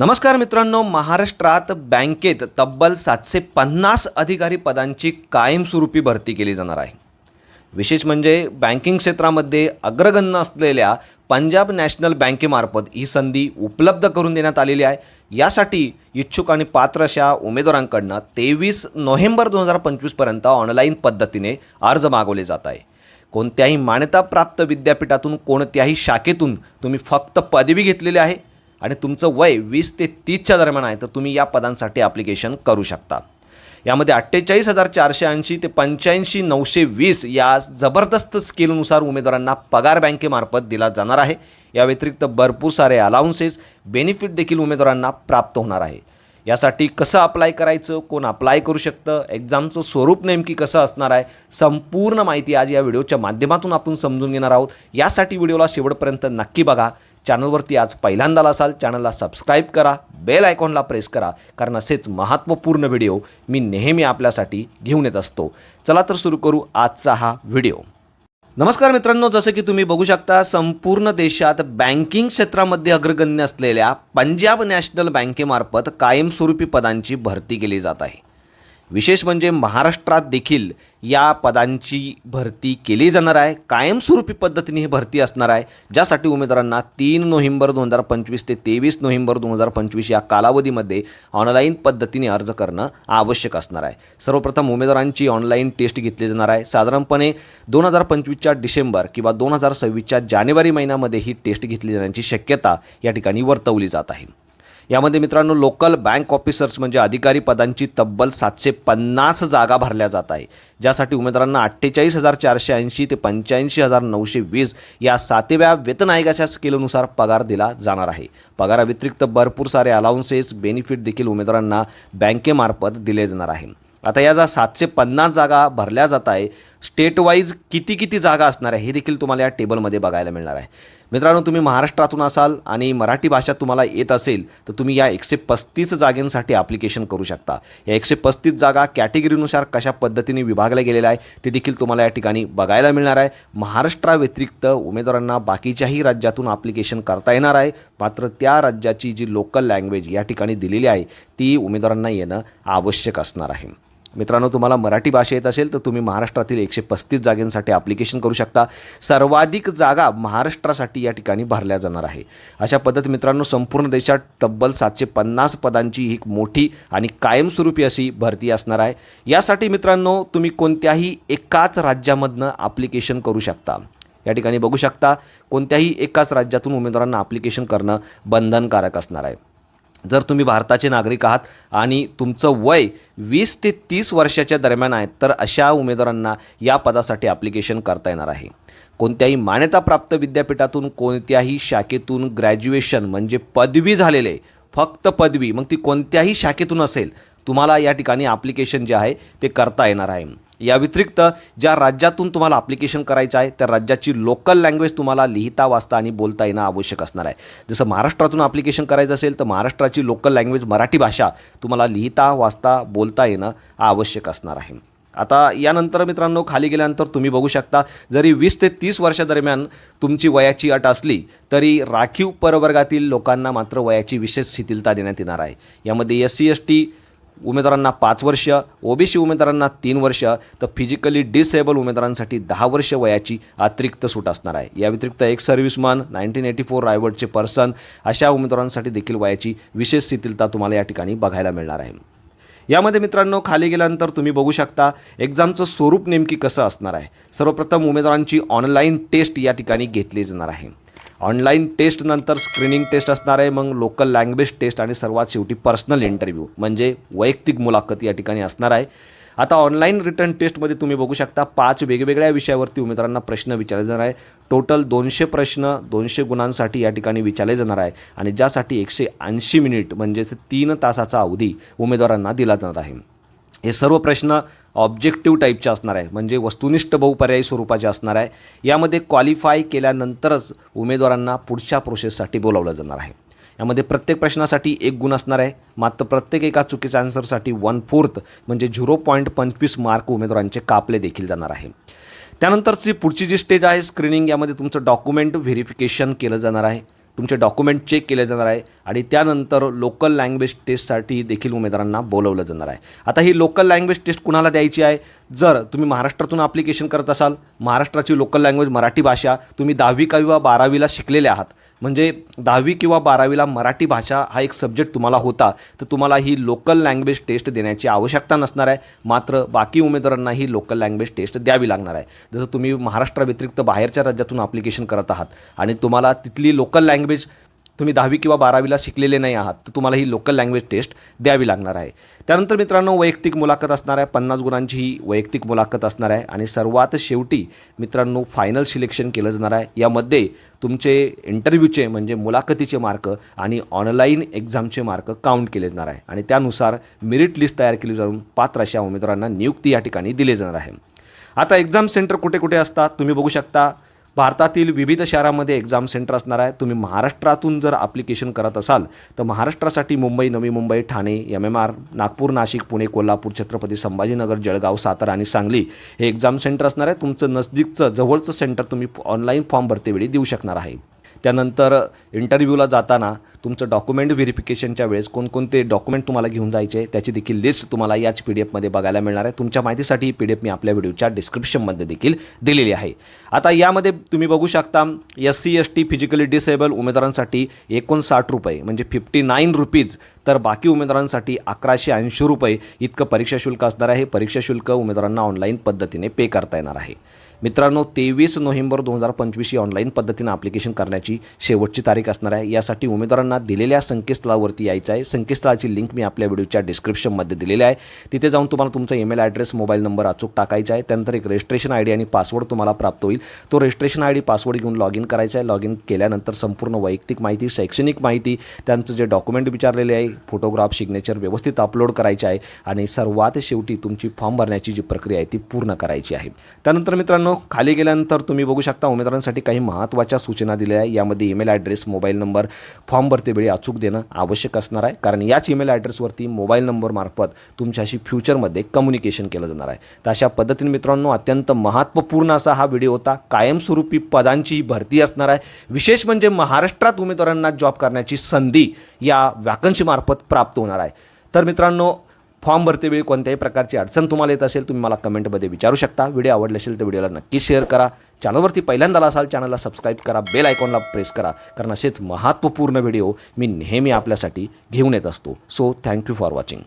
नमस्कार मित्रांनो महाराष्ट्रात बँकेत तब्बल सातशे पन्नास अधिकारी पदांची कायमस्वरूपी भरती केली जाणार आहे. विशेष म्हणजे बँकिंग क्षेत्रामध्ये अग्रगण्य असलेल्या पंजाब नॅशनल बँकेमार्फत ही संधी उपलब्ध करून देण्यात आलेली आहे. यासाठी इच्छुक आणि पात्र अशा उमेदवारांकडनं तेवीस नोव्हेंबर दोन हजार पंचवीसपर्यंत ऑनलाईन पद्धतीने अर्ज मागवले जात आहे. कोणत्याही मान्यताप्राप्त विद्यापीठातून कोणत्याही शाखेतून तुम्ही फक्त पदवी घेतलेली आहे. आणि तुमचं वय वीस ते तीसच्या दरम्यान आहे तर तुम्ही या पदांसाठी ॲप्लिकेशन करू शकता. यामध्ये अठ्ठेचाळीस हजार चारशे ऐंशी ते पंच्याऐंशी नऊशे वीस या जबरदस्त स्किलनुसार उमेदवारांना पगार बँकेमार्फत दिला जाणार आहे. या व्यतिरिक्त भरपूर सारे अलाउन्सेस बेनिफिट देखील उमेदवारांना प्राप्त होणार आहे. यासाठी कसं अप्लाय करायचं कोण अप्लाय करू शकतं एक्झामचं स्वरूप नेमकी कसं असणार आहे संपूर्ण माहिती आज या व्हिडिओच्या माध्यमातून आपण समजून घेणार आहोत. यासाठी व्हिडिओला शेवटपर्यंत नक्की बघा. चॅनलवरती आज पहिल्यांदा असाल चॅनलला सबस्क्राईब करा बेल आयकॉनला प्रेस करा कारण असेच महत्त्वपूर्ण व्हिडिओ मी नेहमी आपल्यासाठी घेऊन येत असतो. चला तर सुरू करू आजचा हा व्हिडिओ. नमस्कार मित्रांनो जसं की तुम्ही बघू शकता संपूर्ण देशात बँकिंग क्षेत्रामध्ये अग्रगण्य असलेल्या पंजाब नॅशनल बँकेमार्फत कायमस्वरूपी पदांची भरती केली जात आहे. विशेष म्हणजे महाराष्ट्रात देखील या पदांची भरती केली जाणार आहे. कायमस्वरूपी पद्धतीने ही भरती असणार आहे. ज्यासाठी उमेदवारांना तीन नोव्हेंबर दोन हजार पंचवीस ते तेवीस नोव्हेंबर दोन हजार पंचवीस या कालावधीमध्ये ऑनलाईन पद्धतीने अर्ज करणं आवश्यक असणार आहे. सर्वप्रथम उमेदवारांची ऑनलाईन टेस्ट घेतली जाणार आहे. साधारणपणे दोन हजार पंचवीसच्या डिसेंबर किंवा दोन हजार सव्वीसच्या जानेवारी महिन्यामध्ये ही टेस्ट घेतली जाण्याची शक्यता या ठिकाणी वर्तवली जात आहे. यामध्ये मित्रांनो लोकल बँक ऑफिसर्स म्हणजे अधिकारी पदांची तब्बल सातशे पन्नास जागा भरल्या जात आहे. ज्यासाठी उमेदवारांना अठ्ठेचाळीस हजार चारशे ऐंशी ते पंच्याऐंशी हजार नऊशे वीस या सातव्या वेतन आयोगाच्या स्केलनुसार पगार दिला जाणार आहे. पगाराव्यतिरिक्त भरपूर सारे अलाउन्सेस बेनिफिट देखील उमेदवारांना बँकेमार्फत दिले जाणार आहे. आता या ज्या सातशे पन्नास जागा भरल्या जात आहे स्टेट वाईज किती किती जागा असणार आहे हे देखील तुम्हाला या टेबलमध्ये बघायला मिळणार आहे. मित्रांनो तुम्ही महाराष्ट्रातून असाल आणि मराठी भाषा तुम्हाला येत असेल तर तुम्ही या एकशे पस्तीस जागेंसाठी ॲप्लिकेशन करू शकता. या एकशे पस्तीस जागा कॅटेगरीनुसार कशा पद्धतीने विभागल्या गेलेल्या आहे ते देखील तुम्हाला या ठिकाणी बघायला मिळणार आहे. महाराष्ट्राव्यतिरिक्त उमेदवारांना बाकीच्याही राज्यातून ॲप्लिकेशन करता येणार आहे. मात्र त्या राज्याची जी लोकल लँग्वेज या ठिकाणी दिलेली आहे ती उमेदवारांना येणं आवश्यक असणार आहे. मित्रांनो तुम्हाला मराठी भाषा येत असेल तर तुम्ही महाराष्ट्रातील एकशे पस्तीस जागेंसाठी ॲप्लिकेशन करू शकता. सर्वाधिक जागा महाराष्ट्रासाठी या ठिकाणी भरल्या जाणार आहे. अशा पद्धत मित्रांनो संपूर्ण देशात तब्बल सातशे पन्नास पदांची ही मोठी आणि कायमस्वरूपी अशी भरती असणार आहे. यासाठी मित्रांनो तुम्ही कोणत्याही एकाच राज्यामधनं ॲप्लिकेशन करू शकता. या ठिकाणी बघू शकता कोणत्याही एकाच राज्यातून उमेदवारांना ॲप्लिकेशन करणं बंधनकारक असणार आहे. जर तुम्ही भारताचे नागरिक आहात आणि तुमचं वय वीस ते तीस वर्षाच्या दरम्यान आहे तर अशा उमेदवारांना या पदासाठी ॲप्लिकेशन करता येणार आहे. कोणत्याही मान्यताप्राप्त विद्यापीठातून कोणत्याही शाखेतून ग्रॅज्युएशन म्हणजे पदवी झालेले फक्त पदवी मग ती कोणत्याही शाखेतून असेल तुम्हाला या ठिकाणी ॲप्लिकेशन जे आहे ते करता येणार आहे. या व्यतिरिक्त ज्या राज्यातून तुम्हाला ॲप्लिकेशन करायचं आहे त्या राज्याची लोकल लँग्वेज तुम्हाला लिहिता वाचता आणि बोलता येणं आवश्यक असणार आहे. जसं महाराष्ट्रातून ॲप्लिकेशन करायचं असेल तर महाराष्ट्राची लोकल लँग्वेज मराठी भाषा तुम्हाला लिहिता वाचता बोलता येणं आवश्यक असणार आहे. आता यानंतर मित्रांनो खाली गेल्यानंतर तुम्ही बघू शकता जरी वीस ते तीस वर्षादरम्यान तुमची वयाची अट असली तरी राखीव परवर्गातील लोकांना मात्र वयाची विशेष शिथिलता देण्यात येणार आहे. यामध्ये एस सी एस टी उमेदवारांना पाच वर्ष ओबीसी उमेदवारांना तीन वर्ष तर फिजिकली डिसेबल उमेदवारांसाठी दहा वर्ष वयाची अतिरिक्त सूट असणार आहे. या व्यतिरिक्त एक सर्व्हिसमन नाईन्टीन एटी फोर रायवडचे पर्सन अशा उमेदवारांसाठी देखील वयाची विशेष शिथिलता तुम्हाला या ठिकाणी बघायला मिळणार आहे. यामध्ये मित्रांनो खाली गेल्यानंतर तुम्ही बघू शकता एक्झामचं स्वरूप नेमकी कसं असणार आहे? सर्वप्रथम उमेदवारांची ऑनलाईन टेस्ट या ठिकाणी घेतली जाणार आहे. ऑनलाईन टेस्ट नंतर स्क्रीनिंग टेस्ट असणार आहे मग लोकल लँग्वेज टेस्ट आणि सर्वात शेवटी पर्सनल इंटरव्ह्यू म्हणजे वैयक्तिक मुलाखत या ठिकाणी असणार आहे. आता ऑनलाईन रिटर्न टेस्टमध्ये तुम्ही बघू शकता पाच वेगवेगळ्या विषयावरती उमेदवारांना प्रश्न विचारले जाणार आहे. टोटल दोनशे प्रश्न दोनशे गुणांसाठी या ठिकाणी विचारले जाणार आहे आणि ज्यासाठी एकशे ऐंशी मिनिट म्हणजेच तीन तासाचा अवधी उमेदवारांना दिला जाणार आहे. हे सर्व प्रश्न ऑब्जेक्टिव्ह टाईपच्या असणार आहे. म्हणजे वस्तुनिष्ठ बहुपर्यायी स्वरूपाचे असणार आहे. यामध्ये क्वालिफाय केल्यानंतरच उमेदवारांना पुढच्या प्रोसेससाठी बोलावलं जाणार आहे. यामध्ये प्रत्येक प्रश्नासाठी एक गुण असणार आहे. मात्र प्रत्येक एका चुकीच्या आन्सरसाठी वन फोर्थ म्हणजे झिरो पॉईंट पंचवीस मार्क उमेदवारांचे कापले देखील जाणार आहे. त्यानंतरची पुढची जी स्टेज आहे स्क्रीनिंग यामध्ये तुमचं डॉक्युमेंट व्हेरिफिकेशन केलं जाणार आहे. तुमचे डॉक्युमेंट चेक केले जाणार आहे आणि त्यानंतर लोकल लँग्वेज टेस्टसाठी देखील उमेदवारांना बोलवलं जाणार आहे. आता ही लोकल लँग्वेज टेस्ट कुणाला द्यायची आहे? जर तुम्ही महाराष्ट्रातून ॲप्लिकेशन करत असाल महाराष्ट्राची लोकल लँग्वेज मराठी भाषा तुम्ही दहावी किंवा बारावीला शिकलेले आहात म्हणजे दहावी किंवा बारावीला मराठी भाषा हा एक सब्जेक्ट तुम्हाला होता तर तुम्हाला ही लोकल लँग्वेज टेस्ट देण्याची आवश्यकता नसणार आहे. मात्र बाकी उमेदवारांना ही लोकल लँग्वेज टेस्ट द्यावी लागणार आहे. जसं तुम्ही महाराष्ट्राव्यतिरिक्त बाहेरच्या राज्यातून ॲप्लिकेशन करत आहात आणि तुम्हाला तिथली लोकल लँग्वेज तुम्ही दहावी किंवा बारावीला शिकलेले नाही आहात तर तुम्हाला ही लोकल लँग्वेज टेस्ट द्यावी लागणार आहे. त्यानंतर मित्रांनो वैयक्तिक मुलाखत असणार आहे. पन्नास गुणांची ही वैयक्तिक मुलाखत असणार आहे. आणि सर्वात शेवटी मित्रांनो फायनल सिलेक्शन केलं जाणार आहे. यामध्ये तुमचे इंटरव्ह्यूचे म्हणजे मुलाखतीचे मार्क आणि ऑनलाईन एक्झामचे मार्क काउंट केले जाणार आहे. आणि त्यानुसार मेरिट लिस्ट तयार केली जाऊन पात्र अशा उमेदवारांना नियुक्ती या ठिकाणी दिली जाणार आहे. आता एक्झाम सेंटर कुठे कुठे असतात? तुम्ही बघू शकता. भारतातील विविध शहरामध्ये एक्झाम सेंटर असणार आहे. तुम्ही महाराष्ट्रातून जर ॲप्लिकेशन करत असाल तर महाराष्ट्रासाठी Mumbai Navi Mumbai Thane M M R Nagpur Nashik Pune Kolhapur Chhatrapati Sambhajinagar Jalgaon Satara आणि सांगली हे एक्झाम सेंटर असणार आहे. तुमचं नजदीकचं जवळचं सेंटर तुम्ही ऑनलाईन फॉर्म भरतेवेळी देऊ शकणार आहे. त्यानंतर इंटरव्ह्यूला जाताना तुमचं डॉक्युमेंट व्हेरिफिकेशनच्या वेळेस कोणकोणते डॉक्युमेंट तुम्हाला घेऊन जायचे त्याची देखील लिस्ट तुम्हाला याच पी डी एफमध्ये बघायला मिळणार आहे. तुमच्या माहितीसाठी ही पी डी एफ मी आपल्या व्हिडिओच्या डिस्क्रिप्शनमध्ये देखील दिलेली आहे. आता यामध्ये तुम्ही बघू शकता S C S T physically disable उमेदवारांसाठी एकोणसाठ रुपये म्हणजे फिफ्टी नाईन रुपीज तर बाकी उमेदवारांसाठी अकराशे ऐंशी रुपये इतकं परीक्षा शुल्क असणार आहे. परीक्षा शुल्क उमेदवारांना ऑनलाईन पद्धतीने पे करता येणार आहे. मित्रांनो तेवीस नोव्हेंबर दोन हजार पंचवीस ही ऑनलाईन पद्धतीने ॲप्लिकेशन करण्याची शेवटची तारीख असणार आहे. यासाठी उमेदवारांना दिलेल्या संकेतस्थळावरती यायचं आहे. संकेतस्थळाची लिंक मी आपल्या व्हिडिओच्या डिस्क्रिप्शनमध्ये दिलेली आहे. तिथे जाऊन तुम्हाला तुमचा ईमेल ॲड्रेस मोबाईल नंबर अचूक टाकायचा आहे. त्यानंतर एक रजिस्ट्रेशन आय डी आणि पासवर्ड तुम्हाला प्राप्त होईल. तो रजिस्ट्रेशन आय डी पासवर्ड घेऊन लॉग इन करायचा आहे. लॉग इन केल्यानंतर संपूर्ण वैयक्तिक माहिती शैक्षणिक माहिती त्यांचं जे डॉक्युमेंट विचारलेले आहे फोटोग्राफ सिग्नेचर व्यवस्थित अपलोड करायचे आहे आणि सर्वात शेवटी तुमची फॉर्म भरण्याची जी प्रक्रिया आहे ती पूर्ण करायची आहे. त्यानंतर मित्रांनो खाली गेल्यानंतर तुम्ही बघू शकता उमेदवारांसाठी काही महत्त्वाच्या सूचना दिल्या आहे. यामध्ये email address mobile number form वेळी अचूक देणं आवश्यक असणार आहे. कारण याच ईमेल ॲड्रेसवरती मोबाईल नंबरमार्फत तुमच्याशी फ्युचरमध्ये कम्युनिकेशन केलं जाणार आहे. तर अशा पद्धतीने मित्रांनो अत्यंत महत्त्वपूर्ण असा हा व्हिडिओ होता. कायमस्वरूपी पदांची भरती असणार आहे. विशेष म्हणजे महाराष्ट्रात उमेदवारांना जॉब करण्याची संधी या वॅकन्सीमार्फत प्राप्त होणार आहे. तर मित्रांनो फॉर्म भरतेवेळी कोणत्याही प्रकारची अडचण तुम्हाला येत असेल तुम्ही मला कमेंटमध्ये विचारू शकता. व्हिडिओ आवडले असेल तर व्हिडिओला नक्की शेअर करा. चॅनलवरती पहिल्यांदा असाल चॅनलला सबस्क्राईब करा बेल आयकॉनला प्रेस करा कारण असेच महत्त्वपूर्ण व्हिडिओ मी नेहमी आपल्यासाठी घेऊन येत असतो. So thank you for watching